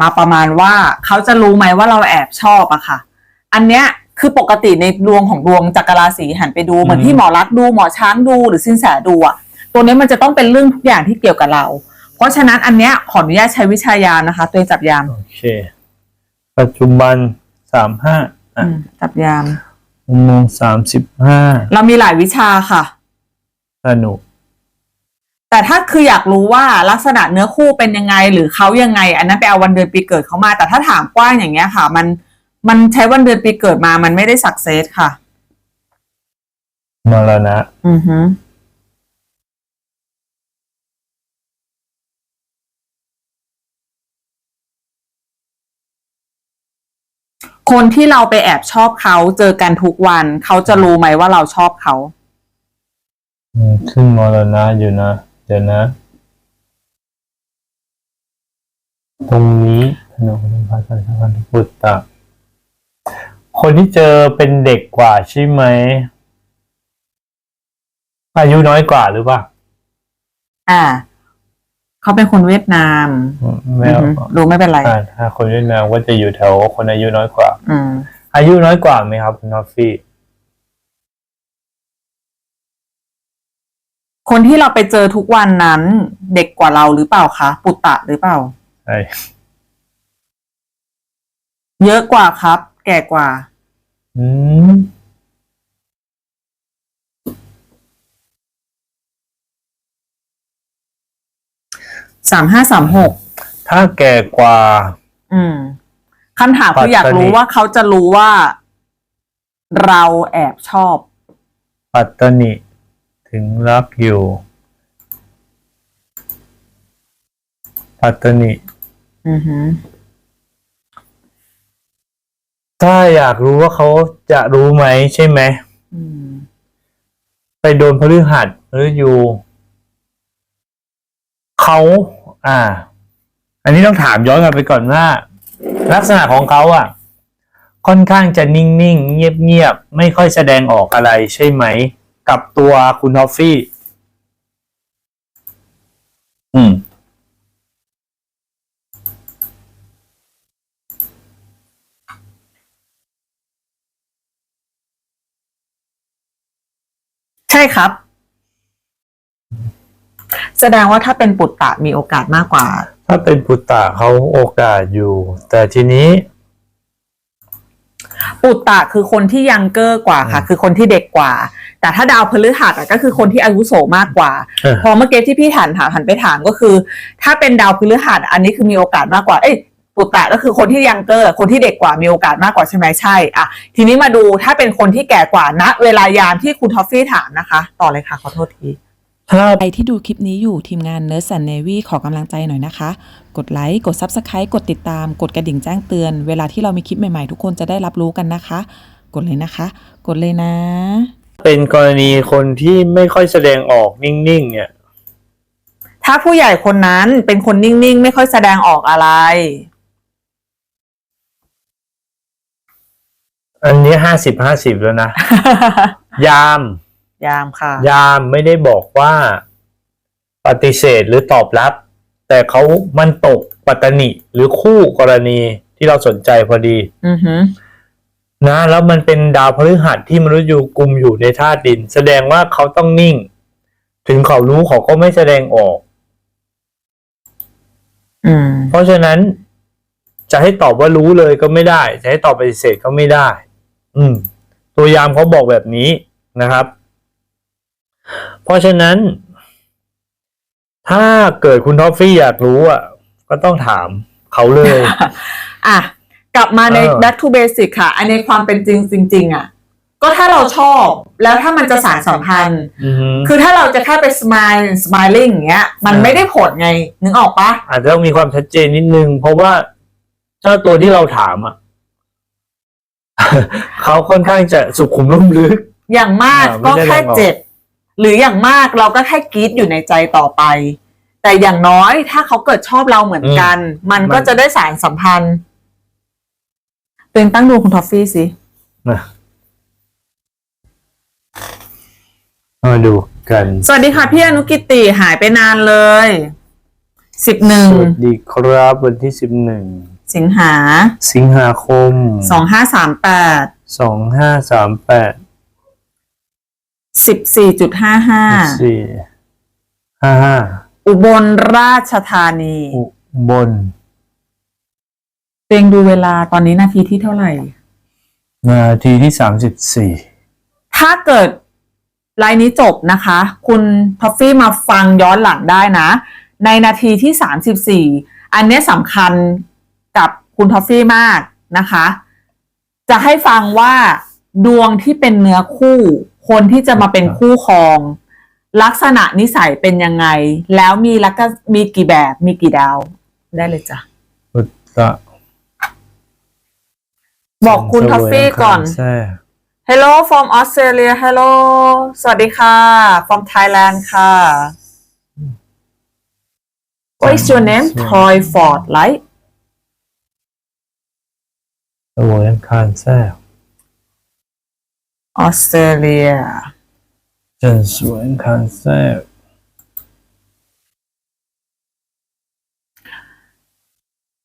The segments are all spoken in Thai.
มาประมาณว่าเขาจะรู้ไหมว่าเราแอบชอบอะค่ะ อันเนี้ยคือปกติในดวงของดวงจักรราศีหันไปดูเหมือนที่หมอรักษณ์ดูหมอช้างดูหรือสินแสดูอะตัวเนี้ยมันจะต้องเป็นเรื่องทุกอย่างที่เกี่ยวกับเรา เพราะฉะนั้นอันเนี้ยขออนุญาตใช้วิชายานนะคะ ตัวเองจับยามโอเค ปัจจุบันสามห้าอืมจับยามอุโมงสามสิบห้าเรามีหลายวิชาค่ะ สนุก แต่ถ้าคืออยากรู้ว่าลักษณะเนื้อคู่เป็นยังไง หรือเขายังไง อันนั้นไปเอาวันเดือนปีเกิดเขามา แต่ถ้าถามกว้างอย่างเงี้ยค่ะ มันมันใช้วันเดือนปีเกิดมา มันไม่ได้สักเซสค่ะ มรณะ อือฮึคนที่เราไปแอบชอบเขาเจอกันทุกวัน เขาจะรู้ไหมว่าเราชอบเขา อืมขึ้นมรณะอยู่นะ เดี๋ยวนะ ตรงนี้ถนนพระสันพันธุพุทธะคนที่เจอเป็นเด็กกว่าใช่ไหม อายุน้อยกว่าหรือเปล่า อ่า เขาเป็นคนเวียดนามอืมไม่อือเอาฮึรู้ไม่เป็นไรอ่าถ้าคนเวียดนามก็จะอยู่แถวคนอายุน้อยกว่าอืมอายุน้อยกว่าไหมครับคุณทอฟฟี่ คนที่เราไปเจอทุกวันนั้นเด็กกว่าเราหรือเปล่าคะปุตตะหรือเปล่า ใช่เยอะกว่าครับ แก่กว่า อืมสามห้าสามหกถ้าแก่กว่า อืมคำถามคืออยากรู้ว่าเขาจะรู้ว่า เราแอบชอบ ปัตตนิ ถึงรักอยู่ปัตตนิอือฮึถ้าอยากรู้ว่าเขาจะรู้ไหมใช่ไหมอืมไปโดนพฤหัสหรืออยู่เขาอ่า อันนี้ต้องถามย้อนกลับไปก่อนว่า ลักษณะของเขาอะ ค่อนข้างจะนิ่งๆ เงียบๆ ไม่ค่อยแสดงออกอะไรใช่ไหม กับตัวคุณทอฟฟี่ อืม ใช่ครับ แสดงว่าถ้าเป็นปุตตะมีโอกาสมากกว่า ถ้าเป็นปุตตะเขาโอกาสอยู่ แต่ทีนี้ ปุตตะคือคนที่ยังเกอร์กว่าค่ะอืมคือคนที่เด็กกว่า แต่ถ้าดาวพฤหัสอะก็คือคนที่อายุโสมากกว่าเออพอเมื่อกี้ที่พี่ถามถามหันไปถามก็คือ ถ้าเป็นดาวพฤหัสอันนี้คือมีโอกาสมากกว่าเอ้ยปุตตะก็คือคนที่ยังเกอร์คนที่เด็กกว่ามีโอกาสมากกว่าใช่ไหมใช่อะทีนี้มาดูถ้าเป็นคนที่แก่กว่าณเวลายามที่คุณทอฟฟี่ถามนะคะ ต่อเลยค่ะขอโทษทีถ้าใครที่ดูคลิปนี้อยู่ทีมงาน Nurse and Navy ขอกำลังใจหน่อยนะคะ กดไลค์ กด Subscribe กดติดตาม กดกระดิ่งแจ้งเตือน เวลาที่เรามีคลิปใหม่ๆ ทุกคนจะได้รับรู้กันนะคะ กดเลยนะคะ กดเลยนะ เป็นกรณีคนที่ไม่ค่อยแสดงออกนิ่งๆเนี่ยถ้าผู้ใหญ่คนนั้นเป็นคนนิ่งๆ ไม่ค่อยแสดงออกอะไร อันนี้ห้าสิบห้าสิบแล้วนะ ยาม ยามค่ะ ยามไม่ได้บอกว่าปฏิเสธหรือตอบรับ แต่เขามันตกปัตตนิหรือคู่กรณีที่เราสนใจพอดี อือหือ นะแล้วมันเป็นดาวพฤหัสที่มนุษย์ยูกุมอยู่ในธาตุดิน แสดงว่าเขาต้องนิ่ง ถึงเขารู้เขาก็ไม่แสดงออกอืมเพราะฉะนั้น จะให้ตอบว่ารู้เลยก็ไม่ได้ จะให้ตอบปฏิเสธก็ไม่ได้ อืม ตัวยามเขาบอกแบบนี้นะครับ เพราะฉะนั้น ถ้าเกิดคุณทอฟฟี่อยากรู้อะก็ต้องถามเขาเลย อะ กลับมาใน เออ back to basic ค่ะ อันในความเป็นจริงจริง ๆ อะ ก็ถ้าเราชอบแล้วถ้ามันจะสารสัมพันธ์ อือฮึคือถ้าเราจะแค่ไป smile smiling อย่างเงี้ย มันเออไม่ได้ผลไง นึกออกปะ อาจจะต้องมีความชัดเจนนิดนึง เพราะว่าเจ้าตัวที่เราถามอะ เขาค่อนข้างจะสุขุมลุ่มลึก อย่างมากอ่าไม่ก็ได้แค่แรงออก เจ็บ หรืออย่างมากเราก็แค่กรีดอยู่ในใจต่อไป แต่อย่างน้อยถ้าเขาเกิดชอบเราเหมือนกัน มันก็จะได้สารสัมพันธ์ ตัวเองตั้งดูคุณทอฟฟี่สินะมาดูกันสวัสดีค่ะพี่อนุกิติหายไปนานเลยสิบหนึ่งสวัสดีครับวันที่สิบหนึ่งสิงหาสิงหาคมสองห้าสามแปดสองห้าสามแปดสิบสี่จุดห้าห้าสี่ห้าห้าอุบลราชธานี อุบล เตงดูเวลาตอนนี้นาทีที่เท่าไหร่ นาทีที่สามสิบสี่ถ้าเกิดไลน์นี้จบนะคะ คุณท็อฟฟี่มาฟังย้อนหลังได้นะ ในนาทีที่34อันเนี้ยสำคัญกับคุณท็อฟฟี่มากนะคะ จะให้ฟังว่าดวงที่เป็นเนื้อคู่ คนที่จะมาเป็นคู่ครอง ลักษณะนิสัยเป็นยังไง แล้วมีลักษณมีกี่แบบมีกี่ดาว ได้เลยจ้ะพุทธะ บอกคุณท็อฟฟี่ก่อนแท้ Hello from Australia Hello สวัสดีค่ะ from Thailand ค่ะ What is your name Troy Ford right สวยอังคารแท้ Australia เจันสวยอังคารแท้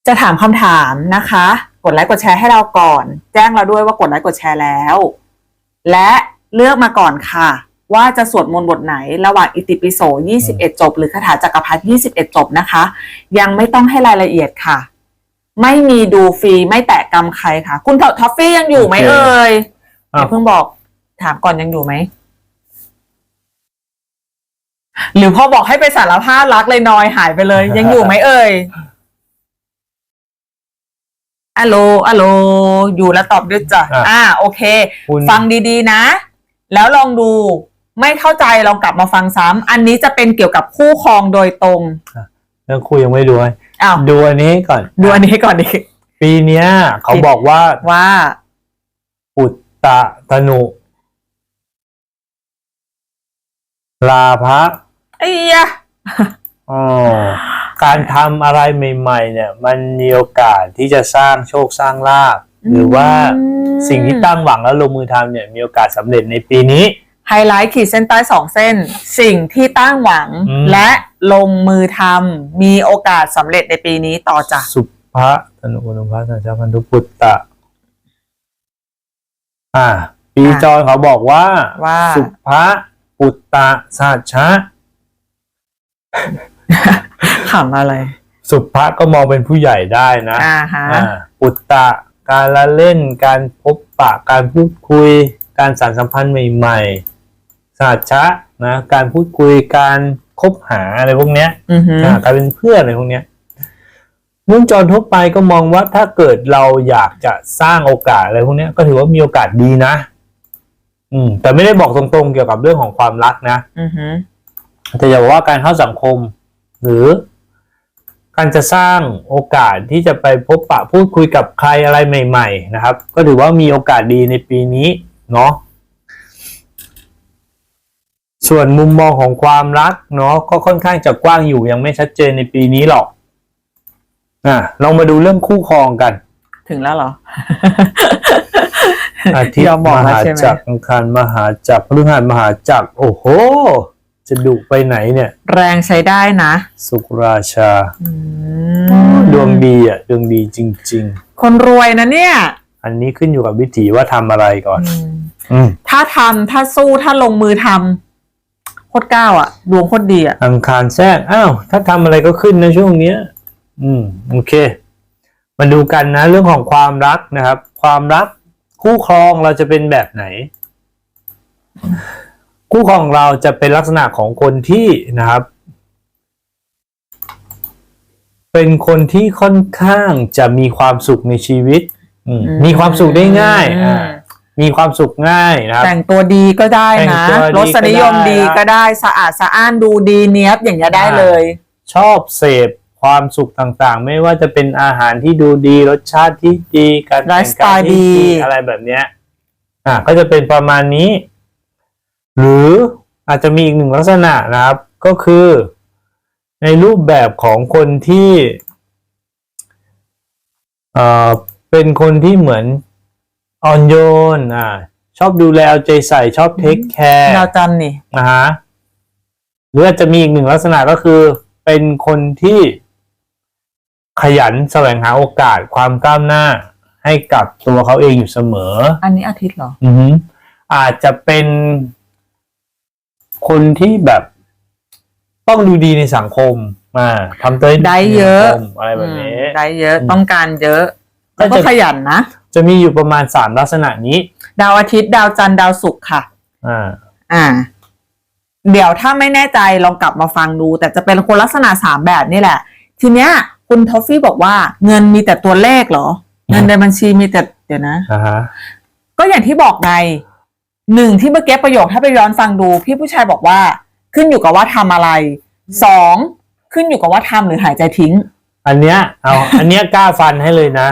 จะถามคำถามนะคะ กดไลค์กดแชร์ให้เราก่อน แจ้งเราด้วยว่ากดไลค์กดแชร์แล้ว และเลือกมาก่อนค่ะ ว่าจะสวดมนต์บทไหนระหว่างอิติปิโส 21 จบ หรือคาถาจักรพรรดิ21 จบนะคะ ยังไม่ต้องให้รายละเอียดค่ะ ไม่มีดูฟรีไม่แตะกรรมใครค่ะ คุณท็อฟฟี่ยังอยู่ไหมเอ่ยอ้าเดี๋ยววเพิ่งบอกถามก่อนยังอยู่ไหมหรือพอบอกให้ไปสารภาพรักเลยนอยหายไปเลย ยังอยู่ไหมเอ่ย อะโลอะโลอยู่แล้วตอบด้วยจ้ะอะอ่าโอเค คุณ ฟังดีๆนะ แล้วลองดูไม่เข้าใจลองกลับมาฟังซ้ำอันนี้จะเป็นเกี่ยวกับคู่ครองโดยตรงเรื่องคุยยังไม่ดูให้อ้าวดูอันนี้ก่อน ดูอันนี้ก่อนดิ ปีเนี้ย เขาบอกว่าว่า อุตตะตนุลาภะไอ้ยะอ๋อ การทำอะไรใหม่ๆ เนี่ย มันมีโอกาสที่จะสร้างโชคสร้างลาภหรือว่าอืมสิ่งที่ตั้งหวังแล้วลงมือทำเนี่ยมีโอกาสสำเร็จในปีนี้ไฮไลท์ขีดเส้นใต้สองเส้น สิ่งที่ตั้งหวังอืมและลงมือทำมีโอกาสสำเร็จในปีนี้ต่อจ้ะสุภะธนุอุนุภะสัจจพันธุปุตตะ อ่า ปีจรเขาบอกว่าว่าสุภะปุตตะสัจฉะขำอะไร สุภะก็มองเป็นผู้ใหญ่ได้นะอ่าฮะอ่าปุตตะ การละเล่น การพบปะ การพูดคุย การสานสัมพันธ์ใหม่ๆสัจฉะนะ การพูดคุย การคบหาอะไรพวกเนี้ยอือหืออ่าการเป็นเพื่อนอะไรพวกเนี้ยมุ้งจรทั่วไปก็มองว่าถ้าเกิดเราอยากจะสร้างโอกาสอะไรพวกเนี้ยก็ถือว่ามีโอกาสดีนะ อืม แต่ไม่ได้บอกตรงๆเกี่ยวกับเรื่องของความรักนะ อือหือแต่อย่าบอกว่าการเข้าสังคม หรือ การจะสร้างโอกาสที่จะไปพบปะพูดคุยกับใครอะไรใหม่ ๆ นะครับ ก็ถือว่ามีโอกาสดีในปีนี้เนาะส่วนมุมมองของความรักเนาะก็ค่อนข้างจะกว้างอยู่ยังไม่ชัดเจนในปีนี้หรอกอะลองมาดูเรื่องคู่ครองกัน ถึงแล้วเหรอ อาทิตยย์อมบอกมแล้วหาใช่ไหมจักรอังคารมหาจักรพฤหัสมหาจักรโอ้โห จะดุไปไหนเนี่ย แรงใช้ได้นะ สุกราชาอืมดวงดีอะ ดวงดีจริงคนรวยนะเนี่ยๆอันนี้ขึ้นอยู่กับวิถีว่าทำอะไรก่อนอืมอืมถ้าทำถ้าสู้ถ้าลงมือทำโคตรก้าวอะ ดวงโคตรดีอะ อังคารแทรกอ้าว ถ้าทำอะไรก็ขึ้นนะช่วงเนี้ย อืม โอเค มาดูกันนะ เรื่องของความรักนะครับ ความรักคู่ครองเราจะเป็นแบบไหน คู่ครองเราจะเป็นลักษณะของคนที่นะครับ เป็นคนที่ค่อนข้างจะมีความสุขในชีวิตอืมอืมมีความสุขได้ง่ายอืมอ่ามีความสุขง่ายนะครับ แต่งตัวดีก็ได้แต่งนะตัวดีรสนิยมก็ได้ดีนะก็ได้สะอาดสะอ้านดูดีเนี้ยบอย่างเงี้ยได้เลย ชอบเสพความสุขต่างๆ ไม่ว่าจะเป็นอาหารที่ดูดีรสชาติที่ดีการแต่งไลฟ์สไตกายล์ที่ดี อะไรแบบเนี้ยอะก็จะเป็นประมาณนี้ หรืออาจจะมีอีกหนึ่งลักษณะนะครับ ก็คือ ในรูปแบบของคนที่เอ่อเป็นคนที่เหมือนอ่อนโยนอ่าชอบดูแลเอาใจใส่ชอบเทคแคร์ดาวจันทร์นี่นะฮะหรืออาจจะมีอีกหนึ่งลักษณะก็คือ เป็นคนที่ขยันแสวงหาโอกาสความก้าวหน้า ให้กับตัวเขาเองอยู่เสมอ อันนี้อาทิตย์เหรอ อือหืออาจจะเป็น คนที่แบบต้องดูดีในสังคมมาทำตัวให้ได้เยอะ ในสังคมอะไรแบบนี้ อืมได้เยอะอืมต้องการเยอะก็แล้วก็จะขยันนะ จะมีอยู่ประมาณสามลักษณะนี้ ดาวอาทิตย์ดาวจันทร์ดาวศุกร์ค่ะ อ่า อ่า เดี๋ยวถ้าไม่แน่ใจลองกลับมาฟังดู แต่จะเป็นคนลักษณะสามแบบนี่แหละ ทีเนี้ย คุณทอฟฟี่บอกว่าเงินมีแต่ตัวเลขเหรอ เงินในบัญชีมีแต่เดี๋ยวนะ อ่าฮะ ก็อย่างที่บอกไง หนึ่งที่เมื่อกี้ประโยคถ้าไปย้อนฟังดู พี่ผู้ชายบอกว่า ขึ้นอยู่กับว่าทำอะไรสองขึ้นอยู่กับว่าทำหรือหายใจทิ้ง อันเนี้ยเอา อันเนี้ยกล้าฟันให้เลยนะ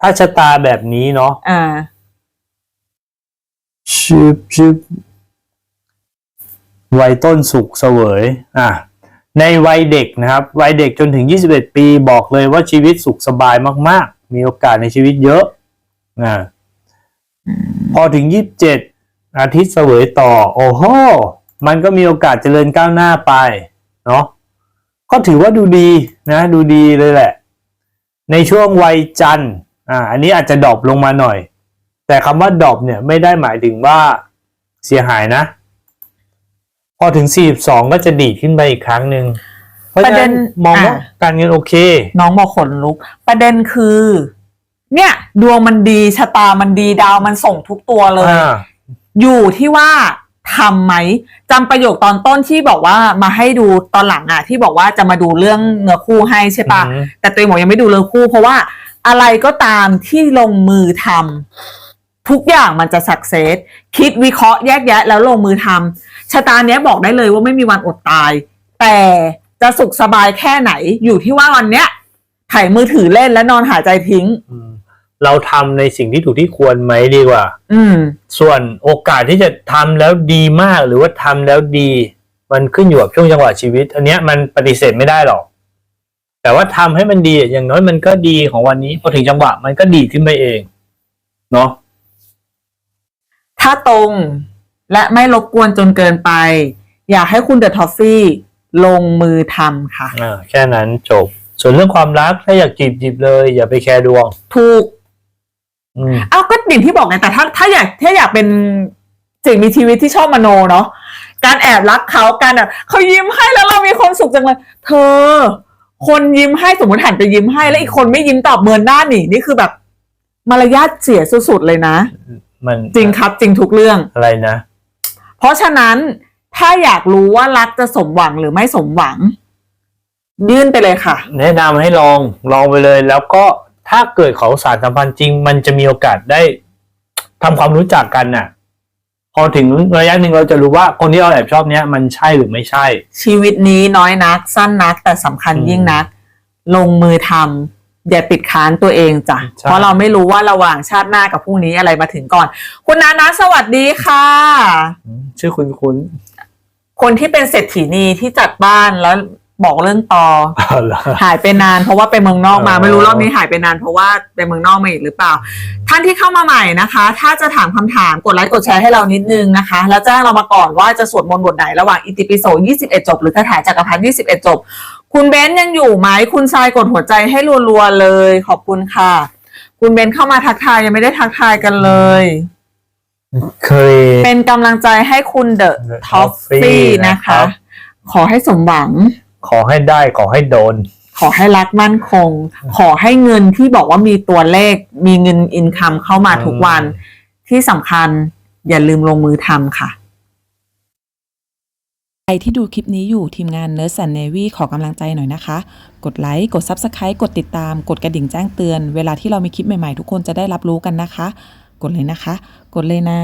ถ้าชะตาแบบนี้เนาะอ่าชืบชืบวัยต้นสุขเสวยอะในวัยเด็กนะครับ วัยเด็กจนถึง 21 ปีบอกเลยว่าชีวิตสุขสบายมาก ๆ มีโอกาสในชีวิตเยอะอ่าพอถึง 27 อาทิตย์เสวยต่อ โอ้โห มันก็มีโอกาสเจริญก้าวหน้าไป เนาะ ก็ถือว่าดูดีนะ ดูดีเลยแหละ ในช่วงวัยจันทร์ อ่า อันนี้อาจจะดรอปลงมาหน่อย แต่คำว่าดรอปเนี่ยไม่ได้หมายถึงว่าเสียหายนะ พอถึง 42 ก็จะดีดขึ้นไปอีกครั้งหนึ่งเพราะฉะประเด็นั้นนมองว่าอะการเงินโอเค น้องบอกขนลุก ประเด็นคือ เนี่ย ดวงมันดีชะตามันดีดาวมันส่งทุกตัวเลย อ่าอยู่ที่ว่าทำไหมจำประโยคตอนต้นที่บอกว่ามาให้ดูตอนหลังอะที่บอกว่าจะมาดูเรื่องเนื้อคู่ให้ใช่ปะอืมแต่ตัวเองบอกยังไม่ดูเนื้อคู่ เพราะว่าอะไรก็ตามที่ลงมือทำทุกอย่างมันจะสักเซสคิดวิเคราะห์แยกแยะ แล้วลงมือทำชะตาเนี้ยบอกได้เลยว่าไม่มีวันอดตาย แต่จะสุขสบายแค่ไหนอยู่ที่ว่าวันเนี้ยถ่ายมือถือเล่นและนอนหายใจทิ้ง อืม เราทำในสิ่งที่ถูกที่ควรไหมดีกว่า อืม ส่วนโอกาสที่จะทำแล้วดีมากหรือว่าทำแล้วดี มันขึ้นอยู่กับช่วงจังหวะชีวิต อันเนี้ยมันปฏิเสธไม่ได้หรอก แต่ว่าทำให้มันดีอะอย่างน้อยมันก็ดีของวันนี้พอถึงจังหวะมันก็ดีขึ้นไปเอง เนาะถ้าตรงและไม่รบกวนจนเกินไป อยากให้คุณเดอะทอฟฟี่ลงมือทำค่ะอ่าแค่นั้นจบ ส่วนเรื่องความรักถ้าอยากจีบจีบเลย อย่าไปแคร์ดวง ถูกอืม เอาก็อย่างที่บอกไงแต่ถ้าถ้าอยากถ้าอยากเป็นสิ่งมีชีวิตที่ชอบมโนเนาะการแอบรักเขาการแบบเขายิ้มให้แล้วเรามีความสุขจังเลยเธอ คนยิ้มให้สมมติหันไปยิ้มให้ แล้วอีกคนไม่ยิ้มตอบเมินหน้าหนีนี่คือแบบ มารยาทเสียสุดๆเลยนะ มันจริงครับจริงทุกเรื่องอะไรนะ เพราะฉะนั้นถ้าอยากรู้ว่ารักจะสมหวังหรือไม่สมหวัง ยื่นไปเลยค่ะ แนะนำให้ลองลองไปเลย แล้วก็ ถ้าเกิดเขาสารสัมพันธ์จริง มันจะมีโอกาสได้ทำความรู้จักกันน่ะ พอถึงระยะหนึ่งเราจะรู้ว่าคนที่เราแอบชอบเนี้ยมันใช่หรือไม่ใช่ ชีวิตนี้น้อยนัก สั้นนักแต่สำคัญอืมยิ่งนัก ลงมือทำอย่าติดค้านตัวเองจ้ะใช่เพราะเราไม่รู้ว่าระหว่างชาติหน้ากับพรุ่งนี้อะไรมาถึงก่อน คุณนานะสวัสดีค่ะอืมชื่อคุณคุณ คนที่เป็นเศรษฐีนีที่จัดบ้านแล้ว บอกเรื่องต่ออ๋อเหรอหายไปนานเพราะว่าไปเมืองนอกมาอ๋อไม่รู้รอบนี้หายไปนาน เพราะว่าไปเมืองนอกมาอีกหรือเปล่า ท่านที่เข้ามาใหม่นะคะ ถ้าจะถามคำถามกดไลค์กดแชร์ให้เรานิดนึงนะคะ แล้วแจ้งเรามาก่อนว่าจะสวดมนต์บทไหนระหว่างอิติปิโส 21 จบ หรือคาถาจักรพรรดิ21 จบ คุณเบนซ์ยังอยู่ไหมคุณทรายกดหัวใจให้รัวๆเลย ขอบคุณค่ะ คุณเบนซ์เข้ามาทักทายยังไม่ได้ทักทายกันเลยเคยเป็นกำลังใจให้คุณเดอะ The ท็อฟ Toffee ฟี่นะนะครับคะ ขอให้สมหวัง ขอให้ได้ขอให้โดน ขอให้รักมั่นคง ขอให้เงินที่บอกว่ามีตัวเลข มีเงินอินคัมเข้ามาทุกวัน ที่สำคัญอย่าลืมลงมือทำค่ะใครที่ดูคลิปนี้อยู่ทีมงาน Nurse and Navy ขอกำลังใจหน่อยนะคะ กดไลค์ กด Subscribe กดติดตาม กดกระดิ่งแจ้งเตือน เวลาที่เรามีคลิปใหม่ๆ ทุกคนจะได้รับรู้กันนะคะ กดเลยนะคะ กดเลยนะ